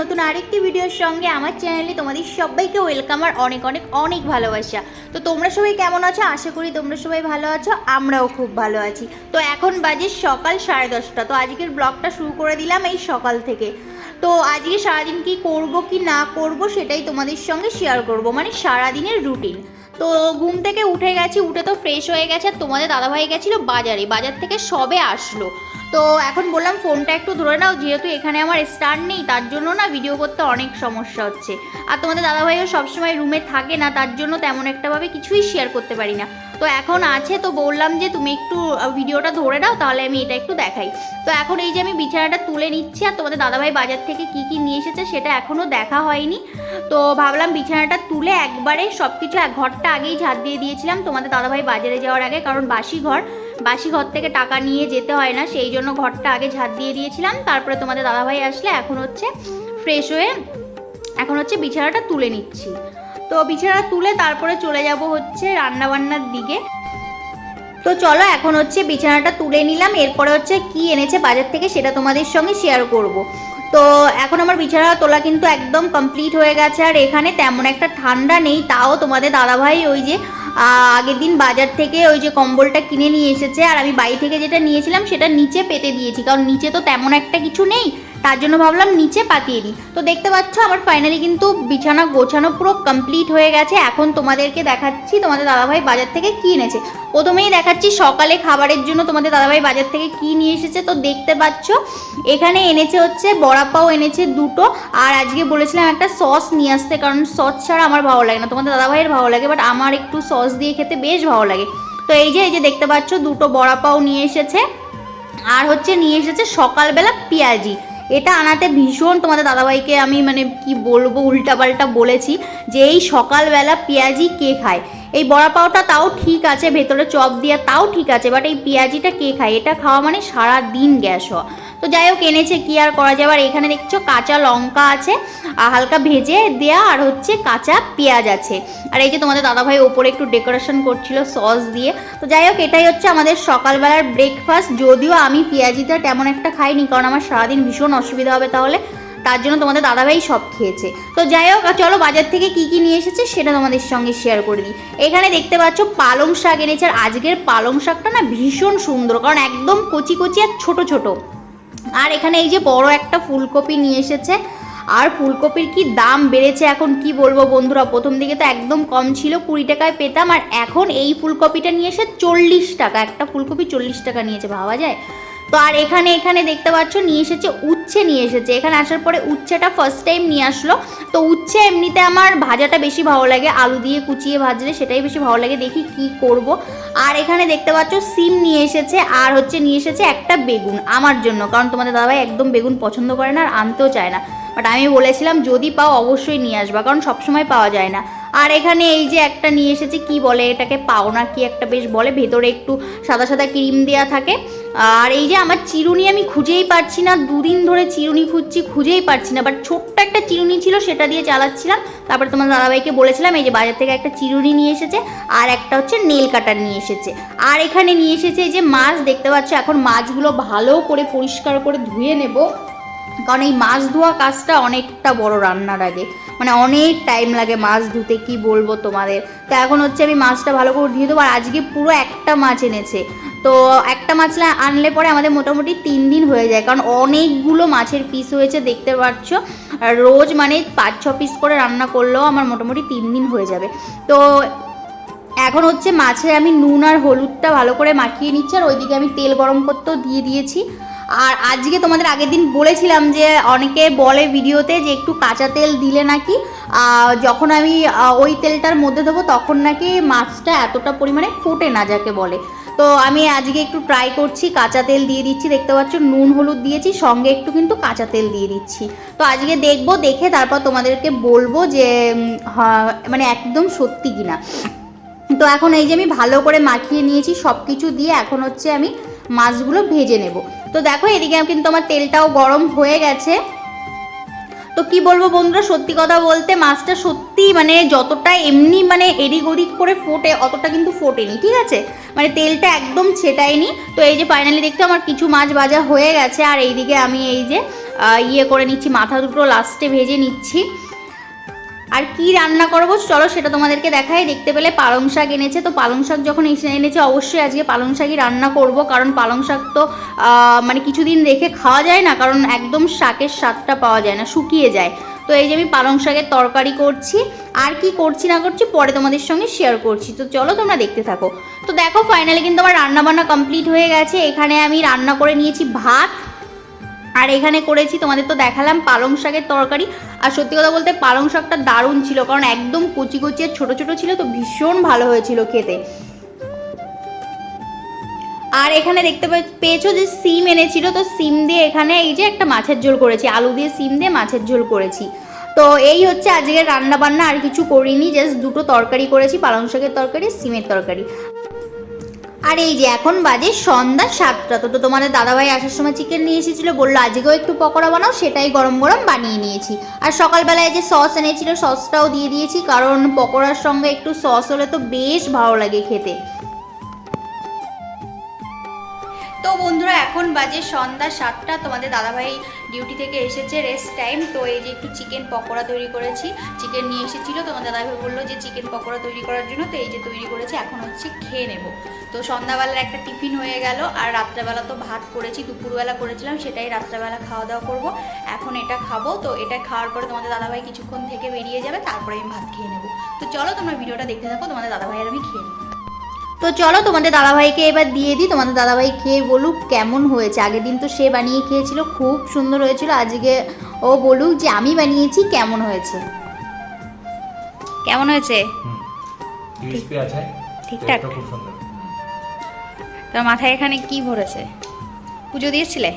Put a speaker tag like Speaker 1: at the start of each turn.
Speaker 1: নতুন আরেকটি ভিডিওর সঙ্গে আমার চ্যানেলে তোমাদের সবাইকে ওয়েলকাম আর অনেক অনেক অনেক ভালোবাসা। তো তোমরা সবাই কেমন আছো? আশা করি তোমরা সবাই ভালো আছো, আমরাও খুব ভালো আছি। তো এখন বাজে সকাল সাড়ে দশটা। তো আজকের ব্লগটা শুরু করে দিলাম এই সকাল থেকে। তো আজকে সারাদিন কি করব, কি না করব সেটাই তোমাদের সঙ্গে শেয়ার করব। মানে সারাদিনের রুটিন তো ঘুম থেকে উঠে গেছি, উঠে তো ফ্রেশ হয়ে গেছে আর তোমাদের দাদাভাই গেছিল বাজারে। বাজার থেকে সবে আসলো। তো এখন বললাম ফোনটা একটু ধরে নাও, যেহেতু এখানে আমার স্টার নেই, তার জন্য না ভিডিও করতে অনেক সমস্যা হচ্ছে। আর তোমাদের দাদাভাইও সবসময় রুমে থাকে না, তার জন্য তেমন একটাভাবে কিছুই শেয়ার করতে পারি না। তো এখন আছে, তো বললাম যে তুমি একটু ভিডিওটা ধরে নাও, তাহলে আমি এটা একটু দেখাই। তো এখন এই যে আমি বিছানাটা তুলে নিচ্ছি, আর তোমাদের দাদাভাই বাজার থেকে কি কি নিয়ে এসেছে সেটা এখনও দেখা হয়নি। তো ভাবলাম বিছানাটা তুলে একবারে সব কিছু এক ঘরটা আগেই ঝাড় দিয়ে দিয়েছিলাম তোমাদের দাদাভাই বাজারে যাওয়ার আগে, কারণ বাসি ঘর বাসি ঘর থেকে টাকা নিয়ে যেতে হয় না, সেই জন্য ঘরটা আগে ঝাড় দিয়ে দিয়েছিলাম। তারপরে তোমাদের দাদাভাই আসলে এখন হচ্ছে ফ্রেশ হয়ে, এখন হচ্ছে বিছানাটা তুলে নিচ্ছি। তো বিছানা তুলে তারপরে চলে যাব হচ্ছে রান্নাবান্নার দিকে। তো চলো এখন হচ্ছে বিছানাটা তুলে নিলাম, এরপরে হচ্ছে কি এনেছে বাজার থেকে সেটা তোমাদের সঙ্গে শেয়ার করব। তো এখন আমার বিছানা তোলা কিন্তু একদম কমপ্লিট হয়ে গেছে, আর এখানে তেমন একটা ঠান্ডা নেই, তাও তোমাদের দাদাভাই ওই যে আগের দিন বাজার থেকে ওই যে কম্বলটা কিনে নিয়ে এসেছে, আর আমি বাড়ি থেকে যেটা নিয়েছিলাম সেটা নিচে পেতে দিয়েছি। কারণ নিচে তো তেমন একটা কিছু নেই তার জন্য ভাবলাম নিচে পাতিয়ে দিই। তো দেখতে পাচ্ছ, আমার ফাইনালি কিন্তু বিছানা গোছানো পুরো কমপ্লিট হয়ে গেছে। এখন তোমাদেরকে দেখাচ্ছি তোমাদের দাদাভাই বাজার থেকে কি এনেছে। প্রথমেই দেখাচ্ছি সকালে খাবারের জন্য তোমাদের দাদাভাই বাজার থেকে কি নিয়ে এসেছে। তো দেখতে পাচ্ছ, এখানে এনেছে হচ্ছে বড়া পাও এনেছে দুটো। আর আজকে বলেছিলাম একটা সস নিয়ে আসতে, কারণ সস ছাড়া আমার ভালো লাগে না। তোমাদের দাদাভাইয়ের ভালো লাগে বাট আমার একটু সস দিয়ে খেতে বেশ ভালো লাগে। তো এই যে এই যে দেখতে পাচ্ছ, দুটো বড়া পাও নিয়ে এসেছে। আর হচ্ছে নিয়ে এসেছে সকালবেলা পেঁয়াজি। এটা আনাতে ভীষণ তোমাদের দাদাভাইকে আমি মানে কি বলব, উল্টাপাল্টা বলেছি যে এই সকালবেলা পেঁয়াজি কে খায়? এই বড়া পাওটা তাও ঠিক আছে, ভেতরে চপ দিয়া তাও ঠিক আছে বাট এই পেঁয়াজিটা কে খায়? এটা খাওয়া মানে সারা দিন গ্যাস হওয়া। তো যাই হোক, এনেছে কি আর করা যাবে আর এখানে দেখছ কাঁচা লঙ্কা আছে, আর হালকা ভেজে দেয়া, আর হচ্ছে কাঁচা পেঁয়াজ আছে। আর এই যে তোমাদের দাদাভাই ওপরে একটু ডেকোরেশন করছিল সস দিয়ে। তো যাই হোক, এটাই হচ্ছে আমাদের সকালবেলার ব্রেকফাস্ট যদিও আমি পেঁয়াজিটা তেমন একটা খাইনি, কারণ আমার সারাদিন ভীষণ অসুবিধা হবে তাহলে। তার জন্য তোমাদের দাদাভাই সব খেয়েছে। তো যাই হোক চলো বাজার থেকে কি কি নিয়ে এসেছে সেটা তোমাদের সঙ্গে শেয়ার করে দিই। এখানে দেখতে পাচ্ছ পালং শাক এনেছে, আর আজকের পালং শাকটা না ভীষণ সুন্দর, কারণ একদম কচি কচি আর ছোট ছোট। আর এখানে এই যে বড় একটা ফুলকপি নিয়ে এসেছে। আর ফুলকপির কি দাম বেড়েছে এখন কি বলব বন্ধুরা? প্রথম দিকে তো একদম কম ছিল, কুড়ি টাকায় পেতাম। আর এখন এই ফুলকপিটা নিয়ে এসে চল্লিশ টাকা, একটা ফুলকপি চল্লিশ টাকা নিয়েছে, ভাবা যায়? তো আর এখানে এখানে দেখতে পাচ্ছ, নিয়ে এসেছে, উচ্ছে নিয়ে এসেছে। এখানে আসার পরে উচ্ছেটা ফার্স্ট টাইম নিয়ে আসলো। তো উচ্ছে এমনিতে আমার ভাজাটা বেশি ভালো লাগে। আলু দিয়ে কুচিয়ে ভাজলে সেটাই বেশি ভালো লাগে। দেখি কি করব। আর এখানে দেখতে পাচ্ছ, সিম নিয়ে এসেছে। আর হচ্ছে নিয়ে এসেছে একটা বেগুন আমার জন্য। কারণ তোমাদের দাদাভাই একদম বেগুন পছন্দ করে না আর আনতেও চায় না। বাট আমি বলেছিলাম, যদি পাও অবশ্যই নিয়ে আসবা। কারণ সবসময় পাওয়া যায় না। আর এখানে এই যে একটা নিয়ে এসেছে, কি বলে এটাকে? পাওনা কি একটা বেশ বলে, ভেতরে একটু সাদা সাদা ক্রিম দেওয়া থাকে। আর এই যে আমার চিরুনি আমি খুঁজেই পাচ্ছি না, দুদিন ধরে চিরুনি খুঁজছি, খুঁজেই পাচ্ছি না। বাট ছোট্ট একটা চিরুনি ছিল, সেটা দিয়ে চালাচ্ছিলাম। তারপর তোমার দাদাভাইকে বলেছিলাম, এই যে বাজার থেকে একটা চিরুনি নিয়ে এসেছে, আর একটা হচ্ছে নেল কাটার নিয়ে এসেছে। আর এখানে নিয়ে এসেছে এই যে মাছ, দেখতে পাচ্ছ এখন মাছগুলো ভালো করে পরিষ্কার করে ধুয়ে নেব। কারণ এই মাছ ধোয়া কাজটা অনেকটা বড় রান্নার আগে। মানে অনেক টাইম লাগে মাছ ধুতে, কি বলব তোমাদের? তো এখন হচ্ছে আমি মাছটা ভালো করে ধুয়ে দেবো, আর আজকে পুরো একটা মাছ এনেছে। তো একটা মাছ আনলে পরে আমাদের মোটামুটি তিন দিন হয়ে যায়, কারণ অনেকগুলো মাছের পিস হয়েছে, দেখতে পাচ্ছ? রোজ মানে পাঁচ, ছ পিস করে রান্না করলেও আমার মোটামুটি তিন দিন হয়ে যাবে। তো এখন হচ্ছে মাছে আমি নুন আর হলুদটা ভালো করে মাখিয়ে নিচ্ছি, আর ওইদিকে আমি তেল গরম করতেও দিয়ে দিয়েছি। আর আজকে তোমাদের আগের দিন বলেছিলাম যে অনেকে বলে ভিডিওতে যে একটু কাঁচা তেল দিলে নাকি যখন আমি ওই তেলটার মধ্যে দেবো তখন নাকি মাছটা এতটা পরিমাণে ফোটে না যাকে বলে। তো আমি আজকে একটু ট্রাই করছি, কাঁচা তেল দিয়ে দিচ্ছি, দেখতে পাচ্ছ নুন হলুদ দিয়েছি, সঙ্গে একটু কিন্তু কাঁচা তেল দিয়ে দিচ্ছি। তো আজকে দেখব, দেখে তারপর তোমাদেরকে বলব যে মানে একদম সত্যি কিনা। তো এখন এই যে আমি ভালো করে মাখিয়ে নিয়েছি সব কিছু দিয়ে এখন হচ্ছে আমি মাছগুলো ভেজে নেব। তো দেখো, এদিকে কিন্তু আমার তেলটাও গরম হয়ে গেছে। তো কি বলব বন্ধুরা, সত্যি কথা বলতে মাছটা সত্যি মানে যতটা এমনি মানে এদিক ওদিক করে ফোটে, অতটা কিন্তু ফোটেনি, ঠিক আছে? মানে তেলটা একদম ছেটায়নি। তো এই যে ফাইনালি দেখতে আমার কিছু মাছ ভাজা হয়ে গেছে, আর এইদিকে আমি এই যে ইয়ে করে নিচ্ছি, মাথা দুটো লাস্টে ভেজে নিচ্ছি। আর কি রান্না করব? চলো সেটা তোমাদেরকে দেখাই। দেখতে পেলে পালং শাক এনেছে। তো পালং শাক যখন এসে এনেছে, অবশ্যই আজকে পালং শাকই রান্না করব। কারণ পালং শাক তো মানে কিছুদিন রেখে খাওয়া যায় না। কারণ একদম শাকের স্বাদটা পাওয়া যায় না, শুকিয়ে যায়। তো এই যে আমি পালং শাকের তরকারি করছি। আর কি করছি না করছি, পরে তোমাদের সঙ্গে শেয়ার করছি। তো চলো তোমরা দেখতে থাকো। তো দেখো ফাইনালি কিন্তু আমার রান্নাবান্না কমপ্লিট হয়ে গেছে। এখানে আমি রান্না করে নিয়েছি ভাত। আর এখানে করেছি, তোমাদের তো দেখালাম, পালং শাকের তরকারি। আর সত্যি কথা বলতে পালং শাকটা দারুণ ছিল, কারণ একদম কুচি কুচি আর ছোটো ছোটো ছিল, তো ভীষণ ভালো হয়েছিল খেতে। আর এখানে দেখতে পেয়েছ যে সিম এনেছিল, তো সিম দিয়ে এখানে এই যে একটা মাছের ঝোল করেছি, আলু দিয়ে সিম দিয়ে মাছের ঝোল করেছি। তো এই হচ্ছে আজকের রান্না বান্না আর কিছু করিনি জাস্ট দুটো তরকারি করেছি, পালং শাকের তরকারি, সিমের তরকারি। আর এই যে এখন বাজে সন্ধ্যা সাতটা, তো তো তোমাদের দাদাভাই আসার সময় চিকেন নিয়ে এসেছিল, বলল আজকেও একটু পকোড়া বানাও, সেটাই গরম গরম বানিয়ে নিয়েছি। আর সকালবেলায় যে সস এনেছিল সসটাও দিয়ে দিয়েছি, কারণ পকোড়ার সঙ্গে একটু সস হলে তো বেশ ভালো লাগে খেতে। তো বন্ধুরা, এখন বাজে সন্ধ্যা সাতটা, তোমাদের দাদাভাই ডিউটি থেকে এসেছে রেস্ট টাইম তো এই যে একটু চিকেন পকোড়া তৈরি করেছি। চিকেন নিয়ে এসেছিল তোমাদের দাদাভাই বলল যে চিকেন পকোড়া তৈরি করার জন্য, তো এই যে তৈরি করেছি, এখন হচ্ছে খেয়ে নেব। তো সন্ধ্যাবেলার একটা টিফিন হয়ে গেল, আর রাত্রেবেলা তো ভাত করেছি, দুপুরবেলা করেছিলাম, সেটাই রাত্রেবেলা খাওয়া দাওয়া করব। এখন এটা খাব, তো এটা খাওয়ার পরে তোমাদের দাদাভাই কিছুক্ষণ থেকে বেরিয়ে যাবে, তারপরে আমি ভাত খেয়ে নেব। তো চলো তোমরা ভিডিওটা দেখতে থাকো, তোমাদের দাদাভাই আর আমি খেয়ে নেব। তো চলো তোমাদের দাদাভাইকে এবার দিয়ে দিই। তোমাদের দাদাভাই খেয়ে বলুক কেমন হয়েছে। আগের দিন তো সে বানিয়ে খেয়েছিল খুব সুন্দর হয়েছিল। আজকে ও বলুক যে আমি বানিয়েছি কেমন হয়েছে? কেমন হয়েছে? ঠিকঠাক। তোমার মাথায় এখানে কি ভরেছে? পুজো দিয়েছিলে?